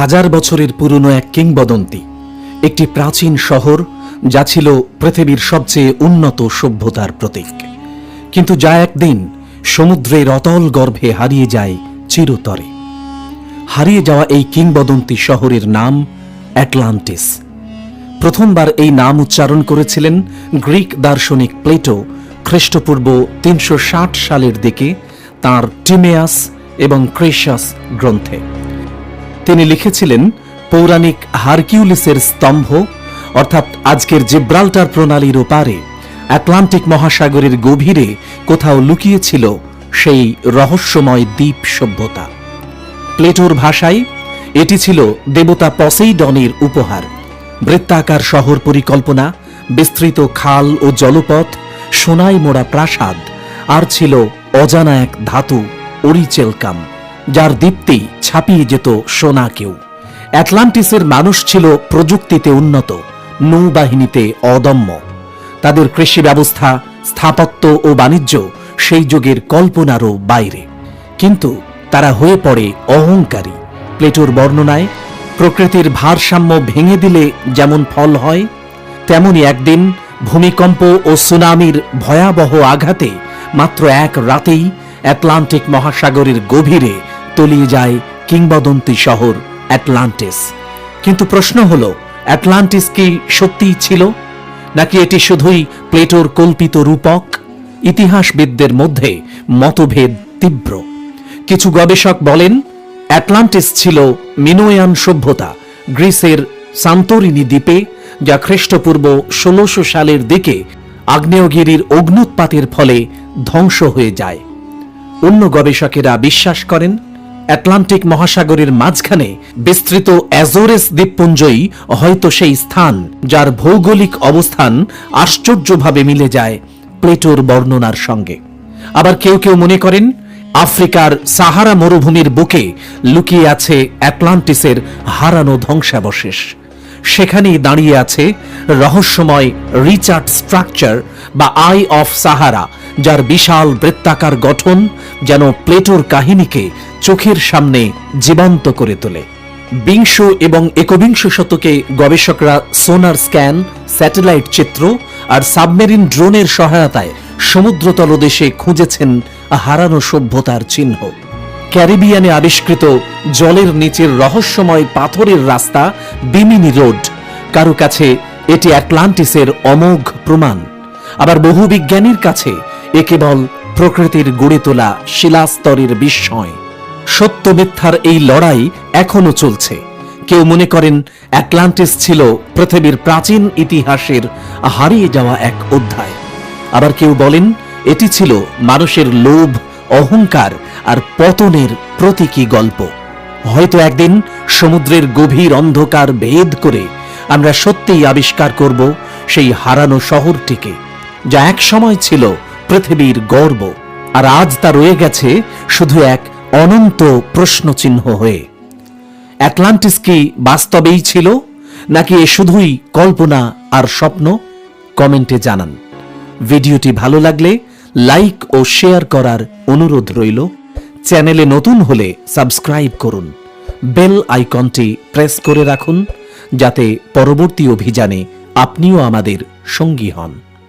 হাজার বছরের পুরনো এক কিংবদন্তি, একটি প্রাচীন শহর যা ছিল পৃথিবীর সবচেয়ে উন্নত সভ্যতার প্রতীক। কিন্তু যা একদিন সমুদ্রের অতল গর্ভে হারিয়ে যায় চিরতরে। হারিয়ে যাওয়া এই কিংবদন্তি শহরের নাম অ্যাটলান্টিস। প্রথমবার এই নাম উচ্চারণ করেছিলেন গ্রিক দার্শনিক প্লেটো খ্রিস্টপূর্ব তিনশো ষাট সালের দিকে তার টিমেয়াস এবং ক্রেশাস গ্রন্থে। তিনি লিখেছিলেন পৌরাণিক হারকিউলিসের স্তম্ভ, অর্থাৎ আজকের জিব্রাল্টার প্রণালীর ওপারে আটলান্টিক মহাসাগরের গভীরে কোথাও লুকিয়েছিল সেই রহস্যময় দ্বীপ সভ্যতা। প্লেটোর ভাষায়, এটি ছিল দেবতা পসেইডনের উপহার। বৃত্তাকার শহর পরিকল্পনা, বিস্তৃত খাল ও জলপথ সোনায় মোড়া প্রাসাদ, আর ছিল অজানা এক ধাতু, অরিচেলকাম। যার দীপ্তি ছাপিয়ে যেত সোনাকেও অ্যাটলান্টিসের মানুষ ছিল প্রযুক্তিতে উন্নত, নৌবাহিনীতে অদম্য। তাদের কৃষি ব্যবস্থা, স্থাপত্য ও বাণিজ্য সেই যুগের কল্পনারও বাইরে। কিন্তু তারা হয়ে পড়ে অহংকারী। প্লেটোর বর্ণনায়, প্রকৃতির ভারসাম্য ভেঙে দিলে যেমন ফল হয় তেমনি একদিন ভূমিকম্প ও সুনামির ভয়াবহ আঘাতে মাত্র এক রাতেই অ্যাটলান্টিক মহাসাগরের গভীরে তলিয়ে যায় কিংবদন্তি শহর অ্যাটলান্টিস। কিন্তু প্রশ্ন হল, অ্যাটলান্টিস কি সত্যিই ছিল? নাকি এটি শুধুই প্লেটোর কল্পিত রূপক? ইতিহাসবিদদের মধ্যে মতভেদ তীব্র। কিছু গবেষক বলেন, অ্যাটলান্টিস ছিল মিনোয়ান সভ্যতা, গ্রিসের সান্তোরিনি দ্বীপে, যা খ্রিস্টপূর্ব ষোলোশো সালের দিকে আগ্নেয়গিরির অগ্নুৎপাতের ফলে ধ্বংস হয়ে যায়। অন্য গবেষকেরা বিশ্বাস করেন অ্যাটলান্টিক মহাসাগরের মাঝখানে বিস্তৃত অ্যাজোরেস দ্বীপপুঞ্জই হয়তো সেই স্থান যার ভৌগোলিক অবস্থান আশ্চর্যভাবে মিলে যায় প্লেটোর বর্ণনার সঙ্গে। আবার কেউ কেউ মনে করেন, আফ্রিকার সাহারা মরুভূমির বুকে লুকিয়ে আছে অ্যাটলান্টিসের হারানো ধ্বংসাবশেষ। সেখানেই দাঁড়িয়ে আছে রহস্যময় রিচার্ড স্ট্রাকচার বা আই অফ সাহারা যার বিশাল বৃত্তাকার গঠন যেন প্লেটোর কাহিনীকে চোখের সামনে জীবন্ত করে তোলে। বিংশ এবং একবিংশ শতকে গবেষকরা সোনার স্ক্যান, স্যাটেলাইট চিত্র আর সাবমেরিন ড্রোনের সহায়তায় সমুদ্র তলদেশে খুঁজেছেন হারানো সভ্যতার চিহ্ন। ক্যারিবিয়ানে আবিষ্কৃত জলের নিচের রহস্যময় পাথরের রাস্তা বিমিনি রোড। কারও কাছে এটি অ্যাটলান্টিসের অমোঘ প্রমাণ। আবার বহু বিজ্ঞানীর কাছে এ কেবল প্রকৃতির গড়ে তোলা শিলাস্তরের বিস্ময়। সত্য মিথ্যার এই লড়াই এখনও চলছে। কেউ মনে করেন অ্যাটলান্টিস ছিল পৃথিবীর প্রাচীন ইতিহাসের হারিয়ে যাওয়া এক অধ্যায়। আবার কেউ বলেন এটি ছিল মানুষের লোভ, অহংকার আর পতনের প্রতীকী গল্প। হয়তো একদিন সমুদ্রের গভীর অন্ধকার ভেদ করে আমরা সত্যিই আবিষ্কার করব সেই হারানো শহরটিকে, যা এক সময় ছিল পৃথিবীর গর্ব। আর আজ তা রয়ে গেছে শুধু এক অনন্ত প্রশ্নচিহ্ন হয়ে। অ্যাটলান্টিস কি বাস্তবেই ছিল? নাকি এ শুধুই কল্পনা আর স্বপ্ন? কমেন্টে জানান। ভিডিওটি ভালো লাগলে লাইক ও শেয়ার করার অনুরোধ রইল। চ্যানেলে নতুন হলে সাবস্ক্রাইব করুন। বেল আইকনটি প্রেস করে রাখুন, যাতে পরবর্তী অভিযানে আপনিও আমাদের সঙ্গী হন।